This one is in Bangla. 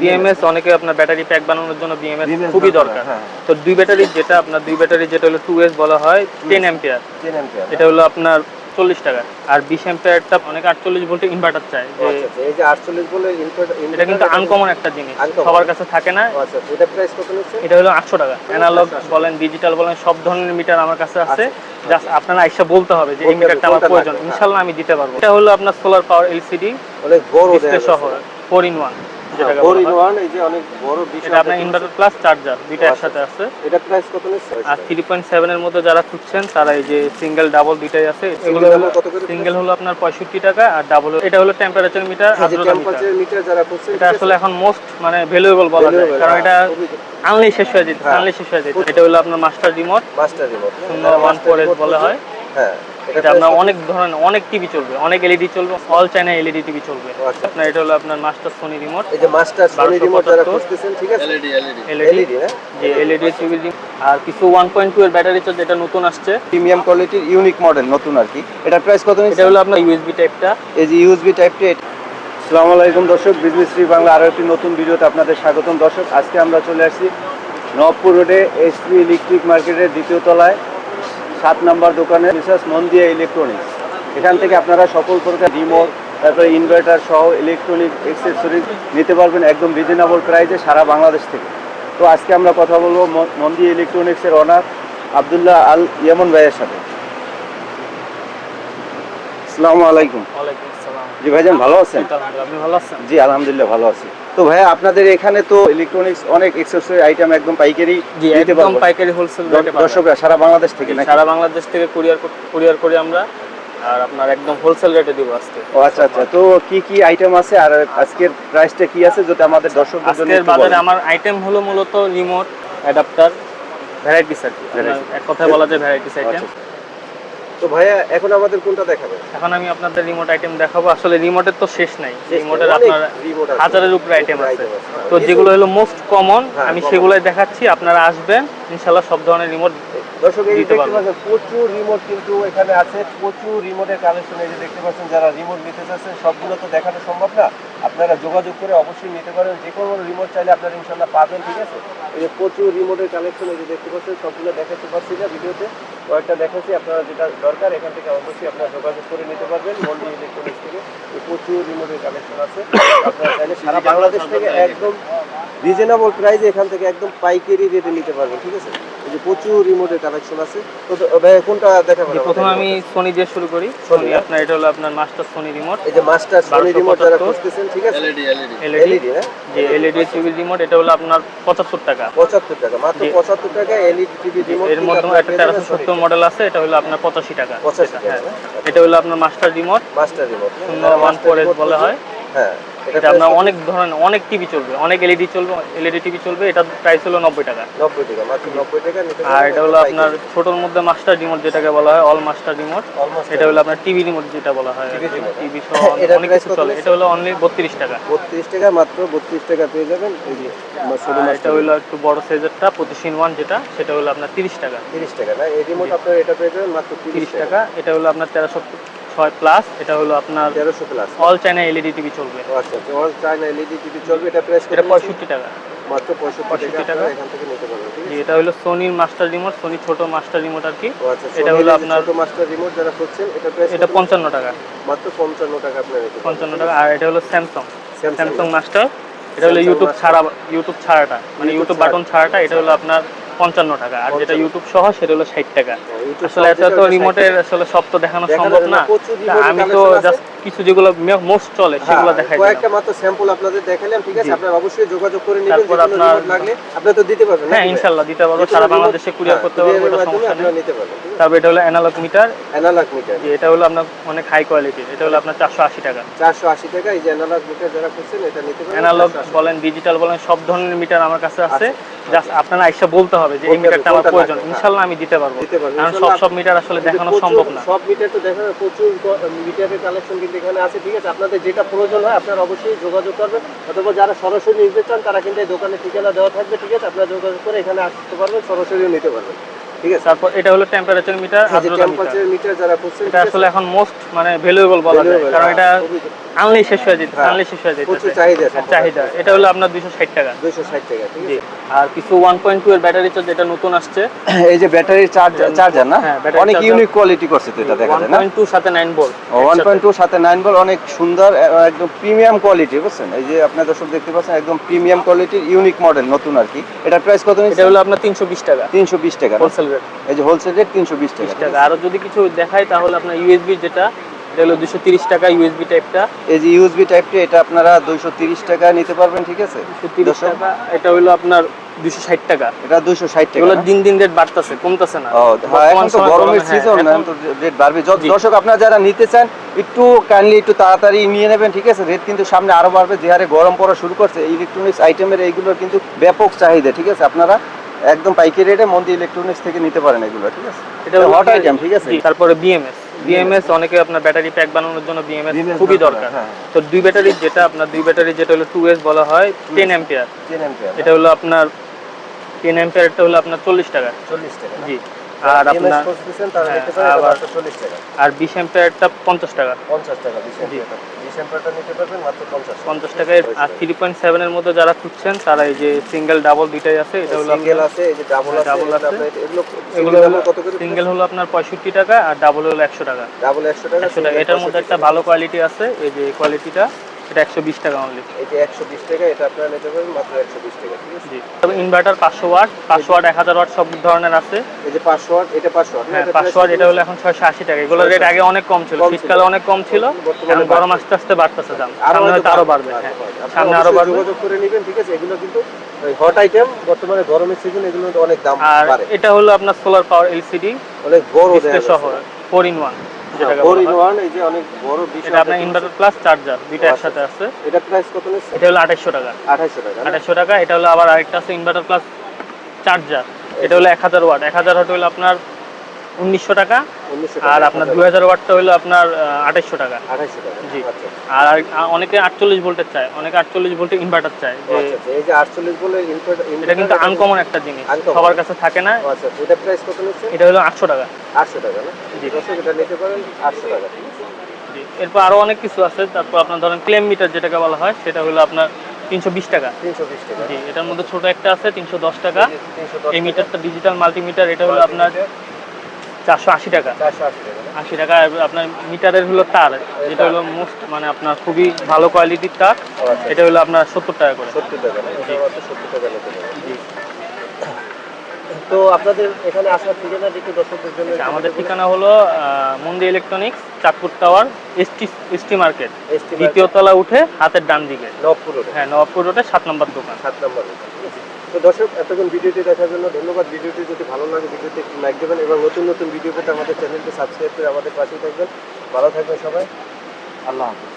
বিএমএস অনেকে আপনার ব্যাটারি প্যাক বানানোর জন্য বিএমএস খুবই দরকার, দরকার। হ্যাঁ। তো দুই ব্যাটারি যেটা আপনার দুই ব্যাটারি যেটা হলো টু এস বলা হয় টেন অ্যাম্পিয়ার এটা হলো আপনার চল্লিশ টাকা। আর বিশ অ্যাম্পিয়ারটা অনেকে আটচল্লিশ ভোল্টের ইনভার্টার চায় আচ্ছা আচ্ছা এই যে 48 বলে ইনভার্টার এটা কিন্তু আনকমন একটা জিনিস সবার কাছে থাকে না। আচ্ছা এটা প্রাইস কত এটা হলো আটশো টাকা। অ্যানালগ বলেন ডিজিটাল বলেন সব ধরনের মিটার আমার কাছে আছে। জাস্ট আপনারা আইসা বলতে হবে যে এই মিটারটা আমার প্রয়োজন। হ্যাঁ। ইনশাল্লাহ আমি দিতে পারব। এটা হলো আপনার সোলার পাওয়ার এলসিডি অনেক বড় সহ four in one four in one এই যে অনেক বড় বিষয় এটা আপনার ইনভার্টার প্লাস চার্জার দুইটা আচ্ছা, একসাথে আছে। এটা প্রাইস কত আর থ্রি পয়েন্ট সেভেনের মধ্যে যারা খুঁজছেন তারা এই যে সিঙ্গেল ডাবল দুইটাই আছে। এগুলো কত করে সিঙ্গেল হলো আপনার পঁয়ষট্টি টাকা আর ডাবল এটা হলো টেম্পারেচার মিটার আর্দ্রতা মিটার যারা করছে এটা আসলে এখন মোস্ট মানে ভ্যালুয়েবল বলা যায়। কারণ হ্যাঁ, এটা খুবই- আনলেই শেষ হয়ে যেত হ্যাঁ। আনলেই শেষ হয়ে যেত। এটা হলো আপনার master remote master remote one four বলা হয়। হ্যাঁ। এটা এটা আপনার অনেক ধরনের অনেক টিভি চলবে অনেক এলইডি চলবে অল চাইনা এলইডি টিভি চলবে। আচ্ছা। আপনার এটা হলো আপনার মাস্টার সোনি রিমোট এই যে মাস্টার সোনি রিমোট যারা খুঁজতেছেন ঠিক আছে? এলইডি এলইডি না যে এলইডি টিভি আর কিছু ওয়ান পয়েন্ট টু এর ব্যাটারি চার্জ যেটা নতুন আসছে। প্রিমিয়াম কোয়ালিটির ইউনিক মডেল নতুন আর কি। এটা প্রাইস কত নিচ্ছে? এটা হলো আপনার ইউএসবি টাইপটা এই যে ইউএসবি টাইপ টি আসসালামু আলাইকুম দর্শক। বিজনেস শ্রী বাংলা আরও একটি নতুন ভিডিওতে আপনাদের স্বাগতম। দর্শক আজকে আমরা চলে আসছি নবপুর রোডে এসপি ইলেকট্রিক মার্কেটের দ্বিতীয় তলায়। সাত নাম্বার দোকানে মিসেস মন্দিয়া ইলেকট্রনিক্স। এখান থেকে আপনারা সকল প্রকার রিমোট, তারপরে ইনভার্টার সহ ইলেকট্রনিক এক্সেসরিজ নিতে পারবেন একদম রিজনেবল প্রাইসে সারা বাংলাদেশ থেকে। তো আজকে আমরা কথা বলব মন্দিয়া ইলেকট্রনিক্সের অনার আবদুল্লাহ আল ইয়মন ভাইয়ের সাথে। আসসালামু আলাইকুম। জি ভাইজান ভালো আছেন? আপনি ভালো আছেন? জি আলহামদুলিল্লাহ ভালো আছি। তো ভাইয়া আপনাদের এখানে তো ইলেকট্রনিক্স অনেক এক্সেসরি আইটেম একদম পাইকারি জি একদম পাইকারি হোলসেল রেটে দর্শকরা সারা বাংলাদেশ থেকে নাকি? সারা বাংলাদেশ থেকে কুরিয়ার কুরিয়ার করি আমরা। আর আপনার একদম হোলসেল রেটে দিব আজকে। ও আচ্ছা আচ্ছা। তো কি কি আইটেম আছে? আর আজকের প্রাইসটা কি আছে? যদি আমাদের দর্শকদের জন্য আজকের বাজারে আমার আইটেম হলো মূলত রিমোট অ্যাডাপ্টার ভ্যারাইটিস আর কি। এক কথায় বলা যায় ভ্যারাইটিস আইটেম আচ্ছা। তো ভাইয়া এখন আমাদের কোনটা দেখাবেন? এখন আমি আপনাদের রিমোট আইটেম দেখাবো। আসলে রিমোটের তো শেষ নাই। রিমোটের আপনার। হাজারের উপরে আইটেম আছে। তো যেগুলো হলো মোস্ট কমন হ্যাঁ, আমি। সেগুলোই দেখাচ্ছি আপনারা আসবেন ইনশাল্লাহ সব ধরনের রিমোট দর্শক এই দেখতে পাচ্ছেন প্রচুর রিমোট কিন্তু এখানে আছে প্রচুর রিমোটের কালেকশন এই যে দেখতে পাচ্ছেন যারা রিমোট নিতে চাচ্ছেন সবগুলো তো দেখানো সম্ভব না। আপনারা যোগাযোগ করে অবশ্যই নিতে পারেন যে কোনো রিমোট চাইলে আপনারা ইনশাল্লাহ পাবেন ঠিক আছে? এই যে প্রচুর রিমোটের কালেকশন এই যে দেখতে পাচ্ছেন সবগুলো দেখাতে পারছি না ভিডিওতে। কয়েকটা দেখাচ্ছি আপনারা যেটা দরকার এখান থেকে অবশ্যই আপনারা যোগাযোগ করে নিতে পারবেন মন্ডি ইলেকট্রনিক্স থেকে। প্রচুর রিমোটের কালেকশন আছে। আপনারা চাইলে সারা বাংলাদেশ থেকে একদম রিজনেবল প্রাইসে এখান থেকে একদম পাইকারি রেটে নিতে পারবেন ঠিক আছে? এই যে প্রচুর রিমোটের কালেকশন আছে। তো কোনটা দেখাবেন প্রথমে আমি সোনি দিয়ে শুরু করি। সোনি হ্যাঁ। আপনার এটা হলো আপনার মাস্টার সোনি রিমোট এই যে মাস্টার সোনি রিমোট যারা খুঁজতেছেন ঠিক আছে? এলইডি এলইডি এলইডি হ্যাঁ? যে এলইডি টিভি রিমোট এটা হলো আপনার পঁচাত্তর টাকা। পঁচাত্তর টাকা মাত্র জি। পঁচাত্তর টাকা এলইডি টিভি রিমোট এর মধ্যে একটা তেরোশো সত্তর মডেল আছে এটা হলো আপনার পঁচাশি টাকা। 85 টাকা, হ্যাঁ। হ্যাঁ। এটা হলো আপনার মাস্টার রিমোট মাস্টার রিমোট শূন্য ওয়ান ফোর বলা হয়। হ্যাঁ। এটা এটা আপনার অনেক ধরনের অনেক টিভি চলবে অনেক এলইডি চলবে এলইডি টিভি চলবে এটার প্রাইস হলো নব্বই টাকা। নব্বই টাকা মাত্র নব্বই টাকা আর এটা হলো আপনার ছোটোর মধ্যে মাস্টার রিমোট যেটাকে বলা হয় অল মাস্টার রিমোট এটা হলো আপনার টিভি রিমোট যেটা বলা হয় টিভি সহ অনেক কিছু চলে। এটা হলো অনলি বত্রিশ টাকা। বত্রিশ টাকা মাত্র বত্রিশ টাকা পেয়ে যাবেন এটা হলো একটু বড় সাইজেরটা পঁচিশ ইন ওয়ান যেটা সেটা হলো আপনার তিরিশ টাকা। তিরিশ টাকা না? এই রিমোট আপনার এটা পেয়ে যাবেন মাত্র তিরিশ টাকা এটা হলো আপনার তেরোশো ছয় প্লাস এটা হলো আপনার তেরোশো plus all China LED TV চলবে। আচ্ছা আচ্ছা অল চায়না এলইডি টিভি চলবে এটা প্রাইস এটা পঁয়ষট্টি টাকা। মাত্র পঁয়ষট্টি টাকা টাকা। এখান থেকে নিতে পারবেন ঠিক যে আছে এটা হলো সোনির মাস্টার রিমোট সোনি ছোট মাস্টার রিমোট আর কি। আচ্ছা এটা হলো আপনার- ছোট মাস্টার রিমোট যারা খুঁজছেন এটা প্রাইস এটা পঞ্চান্ন টাকা। মাত্র পঞ্চান্ন টাকা আপনার পঞ্চান্ন টাকা। আর এটা হলো স্যামসাং স্যামসাং মাস্টার এটা হলো ইউটিউব ছাড়া ইউটিউব ছাড়াটা। মানে ইউটিউব বাটন ছাড়াটা এটা হলো আপনার পঞ্চান্ন টাকা আর যেটা ইউটিউব সহ সেটা হলো ষাট টাকা। হ্যাঁ, আসলে এটা তো রিমোটের আসলে সব তো দেখানো সম্ভব না। আমি তো জাস্ট কিছু যেগুলো মোস্ট চলে হ্যাঁ, সেগুলো দেখাই কয়েকটা মাত্র স্যাম্পল আপনাদের দেখালাম ঠিক আছে? আপনারা অবশ্যই যোগাযোগ করে নেবেন তারপর যে কোনো আপনার- লাগলে আপনারা তো দিতে পারবেন হ্যাঁ? ইনশাল্লাহ দিতে পারব সারা বাংলাদেশে কুরিয়ার হ্যাঁ, করতে পারব এটা সমস্যা আপনারা নেই। নিতে পারবেন তারপর এটা হলো অ্যানালগ মিটার অ্যানালগ মিটার যে এটা হলো আপনার অনেক হাই কোয়ালিটি এটা হলো আপনার চারশো আশি টাকা। চারশো আশি টাকা এই যে অ্যানালগ মিটার যারা খুঁজছেন এটা নিতে পারবেন অ্যানালগ বলেন ডিজিটাল বলেন সব ধরনের মিটার আমার কাছে আছে। জাস্ট আপনারা আইসা বলতে হবে যে এই মিটারটা আমার প্রয়োজন। লাগবে, ইনশাল্লাহ আমি দিতে পারব। কারণ সব সব মিটার আসলে দেখানো সম্ভব না। সব মিটার তো দেখানো প্রচুর মিটারের কালেকশন কিন্তু এখানে আছে, ঠিক আছে? আপনাদের যেটা প্রয়োজন হয় আপনারা অবশ্যই যোগাযোগ করবেন। অথবা যারা সরাসরি নিতে চান, তারা কিন্তু এই দোকানে ঠিকানা দেওয়া থাকবে, ঠিক আছে? আপনারা যোগাযোগ করে এখানে আসতে পারবেন, সরাসরিও নিতে পারবেন। ঠিক ঠিক আছে? তারপর এটা হলো টেম্পারেচার মিটার আর্দ্রতা মিটার যারা খুঁজছেন এটা আসলে এখন মোস্ট মানে ভ্যালুয়েবল বলা যায় কারণ এটা আনলেই শেষ হয়ে যেতে আনলেই শেষ হয়ে যেতে প্রচুর চাহিদা চাহিদা। এটা হলো আপনার দুইশো ষাট টাকা। দুইশো ষাট টাকা ঠিক আছে? আর কিছু ওয়ান পয়েন্ট টু এর ব্যাটারি চার্জ যেটা নতুন আসছে। এই যে ব্যাটারির চার্জার চার্জার না? অনেক ইউনিক কোয়ালিটি করছে তো এটা দেখা যায় না? পয়েন্ট টু সাথে নাইন বোল্ট ওয়ান সাথে নাইন বল অনেক সুন্দর একদম প্রিমিয়াম কোয়ালিটি বুঝছেন? এই যে আপনার দর্শক দেখতে পাচ্ছেন একদম প্রিমিয়াম কোয়ালিটির ইউনিক মডেল নতুন আর কি। এটার প্রাইস কত এটা হলো আপনার তিনশো বিশ টাকা। তিনশো বিশ টাকা হোলসেল রেট এই যে হোলসেল রেট তিনশো বিশ টাকা যদি কিছু দেখাই তাহলে আপনার ইউএসবি যেটা এটা হলো দুশো তিরিশ টাকা ইউএসবি টাইপটা এই যে ইউএসবি টাইপটি এটা আপনারা দুইশো তিরিশ টাকা নিতে পারবেন ঠিক আছে? তিরিশ টাকা এটা হলো আপনার দুশো ষাট টাকা। এটা ষাট টাকা। দিন দিন রেট বাড়তেছে কমতেছে না। হ্যাঁ, এখন তো গরমের হ্যাঁ, সিজন এখন- তো রেট বাড়বে। দর্শক আপনারা যারা নিতে চান একটু কাইন্ডলি একটু তাড়াতাড়ি নিয়ে নেবেন ঠিক আছে? রেট কিন্তু সামনে আরও বাড়বে যে হারে গরম পড়া শুরু করছে ইলেকট্রনিক্স আইটেমের এইগুলোর কিন্তু ব্যাপক চাহিদা ঠিক আছে? আপনারা একদম পাইকারি রেটে মন্দি ইলেকট্রনিক্স থেকে নিতে পারেন এগুলো ঠিক আছে? এটা হট আইটেম ঠিক আছে? তারপরে বিএমএস বিএমএস অনেকে আপনার ব্যাটারি প্যাক বানানোর জন্য বিএমএস খুবই দরকার, হ্যাঁ। তো দুই ব্যাটারি যেটা আপনার দুই ব্যাটারি যেটা হলো টু এস বলা হয় টেন एंपিয়ার 10 एंपিয়ার এটা হলো আপনার টেন এটা হলো আপনার চল্লিশ টাকা। 40 টাকা। জি। আর আপনার হ্যাঁ, নিতে পারেন এটা আবার- মাত্র 40 টাকা। আর বিশ পঞ্চাশ টাকা। 50 টাকা 20 ampere 20 ampere নিতে পারবেন মাত্র 50 পঞ্চাশ টাকায় আর থ্রি পয়েন্ট সেভেনের মধ্যে যারা খুঁজছেন তারা এই যে সিঙ্গেল ডাবল দুইটাই আছে এটা হলো সিঙ্গেল আছে এই যে ডাবল double এটা আছে। এগুলো এগুলো কত করে সিঙ্গেল হলো আপনার পঁয়ষট্টি টাকা আর ডাবল হলো একশো টাকা। ডাবল 100 টাকা একশো টাকা। এটার মধ্যে একটা ভালো কোয়ালিটি আছে এই যে কোয়ালিটিটা এটা একশো বিশ টাকা অনলি এই যে 120 টাকা এটা আপনারা নিতে পারবেন মাত্র 120 টাকা ঠিক আছে? জি। তবে ইনভার্টার পাঁচশো ওয়াট পাঁচশো ওয়াট এক হাজার ওয়াট সব ধরনের আছে। এই যে 500 ওয়াট এটা 500 ওয়াট। হ্যাঁ পাঁচশো ওয়াট এটা হলো এখন ছয়শো আশি টাকা। এগুলোর রেট আগে অনেক কম ছিল। শীতকালে অনেক কম ছিল। এখন গরম আস্তে আস্তে বাড়তেছে দাম। সামনে হয়তো আরও বাড়বে হ্যাঁ। সামনে আরও বাড়বে। যোগাযোগ করে নেবেন ঠিক আছে? এগুলো কিন্তু হট আইটেম বর্তমানে গরমের সিজন এগুলো অনেক দাম আর এটা হলো আপনার সোলার পাওয়ার এলসিডি অনেক বড় সহ four in one four in one এই যে অনেক বড় বিশাল এটা আপনার ইনভার্টার প্লাস চার্জার দুইটা আচ্ছা। একসাথে আছে। এটা প্রাইস কত এটা হলো আঠাশশো টাকা। 2800 টাকা আঠাশশো টাকা এটা হলো আবার আরেকটা আছে ইনভার্টার প্লাস চার্জার এটা হলো এক হাজার ওয়াট এক হাজার ওয়াট হলো আপনার উনিশশো টাকা। আর আপনার দুই হাজার ওয়াটটা হলো আপনার আঠাশশো টাকা। 2800 টাকা জি। আচ্ছা আর অনেকে আটচল্লিশ ভোল্টের চায়। অনেকে আটচল্লিশ ভোল্টের ইনভার্টার চায় যে আচ্ছা আচ্ছা, এই যে 48 বলে ইনভার্টার এটা কিন্তু আনকমন একটা জিনিস। সবার কাছে থাকে না। আচ্ছা এটা প্রাইস কত এটা হলো আটশো টাকা। 800 টাকা না। দর্শক এটা নিতে পারেন 800 টাকা। ঠিক আছে জি এরপর আরও অনেক কিছু আছে। তারপর আপনার ধরেন ক্লেম মিটার যেটাকে বলা হয় সেটা হলো আপনার তিনশো বিশ টাকা। 320 টাকা। জি এটার মধ্যে ছোট একটা আছে তিনশো দশ টাকা। এই মিটারটা ডিজিটাল মাল্টিমিটার এটা হলো আপনার চারশো আশি টাকা। 480 টাকা। না? আশি টাকা আপনার মিটারের হলো তার যেটা হলো মোস্ট মানে আপনার খুবই ভালো কোয়ালিটির তার। আচ্ছা। এটা হলো আপনার সত্তর টাকা করে। 70 টাকা। 70 টাকা জি। তো আপনাদের এখানে আসার ঠিকানা একটু দর্শকদের জন্য আমাদের ঠিকানা হলো মন্দি electronics Chandpur tower ST ST market দ্বিতীয় তলা উঠে হাতের ডান দিকে। নবপুর রোডে, হ্যাঁ নবপুর রোডে সাত নম্বর দোকান। সাত নম্বর ঠিক আছে? তো দর্শক এতক্ষণ ভিডিওটি দেখার জন্য ধন্যবাদ। ভিডিওটি যদি ভালো লাগে ভিডিওতে একটু লাইক দেবেন এবং নতুন নতুন ভিডিও পেতে আমাদের চ্যানেলটি সাবস্ক্রাইব করে আমাদের পাশেই থাকবেন। ভালো থাকবেন সবাই। আল্লাহ হাফিজ।